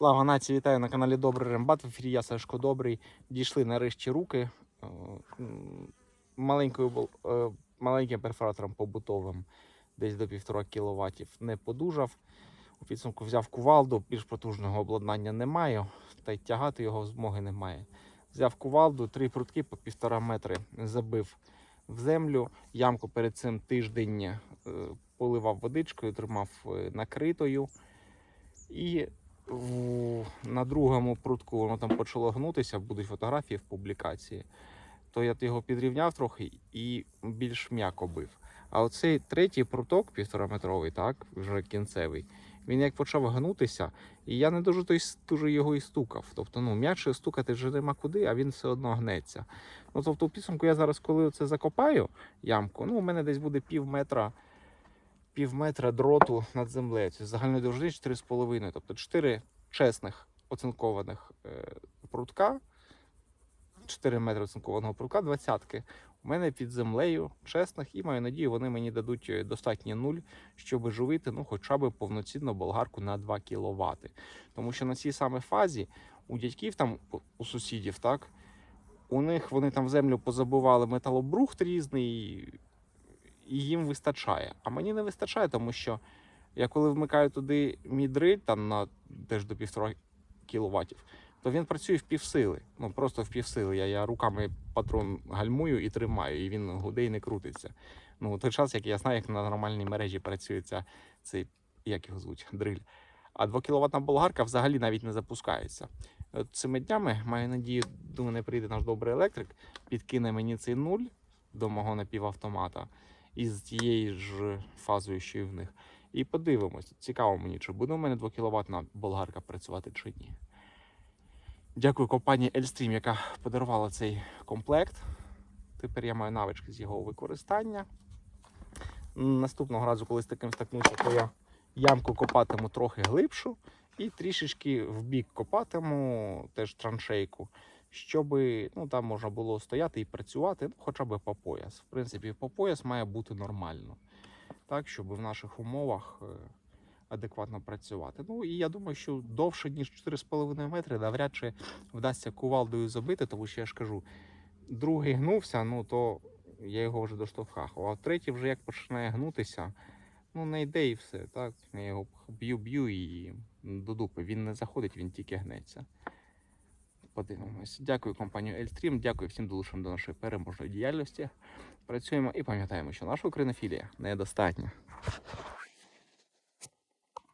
Слава нації, вітаю на каналі Добрий Рембат. В ефірі я Сашко Добрий. Дійшли нарешті руки. Е, Маленькою, е, маленьким перфоратором побутовим, десь до 1,5 кВт, не подужав. У підсумку взяв кувалду, більш потужного обладнання не маю, та й тягати його змоги немає. Взяв кувалду, три прутки по півтора метри забив в землю. Ямку перед цим тиждень е, поливав водичкою, тримав накритою. І на другому прутку воно там почало гнутися, будуть фотографії в публікації. То я його підрівняв трохи і більш м'яко бив. А оцей третій пруток, півтораметровий, так, вже кінцевий, він як почав гнутися, і я не дуже дуже його і стукав. Тобто, ну, м'якше стукати вже нема куди, а він все одно гнеться. Ну, тобто, в підсумку я зараз, коли це закопаю ямку, ну, у мене десь буде пів метра пів метра дроту над землею. Це загальної довжини 4,5. Тобто 4 чесних оцинкованих е, прутка, 4 метри оцинкованого прутка, двадцятки. У мене під землею чесних, і маю надію, вони мені дадуть е, достатній нуль, щоб живити ну, хоча б повноцінну болгарку на 2 кВт. Тому що на цій саме фазі у дядьків, там у- у сусідів, так, у них вони там в землю позабували металобрухт різний, і їм вистачає. А мені не вистачає, тому що я коли вмикаю туди мій дриль, там на теж до 1,5 кВт, то він працює в півсили. Ну просто в півсили. Я, я руками патрон гальмую і тримаю, і він гуде і не крутиться. Ну, той час, як я знаю, як на нормальній мережі працює ця, цей, як його звуть, дриль. А 2 кВт болгарка взагалі навіть не запускається. От цими днями маю надію, до мене прийде наш добрий електрик, підкине мені цей нуль до мого напівавтомата із тією ж фазою, що і в них. І подивимось. Цікаво мені, чи буде у мене 2 кВт болгарка працювати чи ні. Дякую компанії Elstream, яка подарувала цей комплект. Тепер я маю навички з його використання. Наступного разу, коли з таким стикнуся, то я ямку копатиму трохи глибшу і трішечки в бік копатиму теж траншейку, щоб ну, там можна було стояти і працювати, ну, хоча б по пояс. В принципі, по пояс має бути нормально, так, щоб в наших умовах е, адекватно працювати. Ну і я думаю, що довше, ніж 4,5 метри, навряд чи вдасться кувалдою забити, тому що я ж кажу, другий гнувся, ну то я його вже доштовхав. А третій вже як починає гнутися, ну не йде і все. Так? Я його б'ю-б'ю і до дупи. Він не заходить, він тільки гнеться. Подивимось. Дякую компанію Ельстрім, дякую всім долученим до нашої переможної діяльності. Працюємо і пам'ятаємо, що наша українофілія недостатня.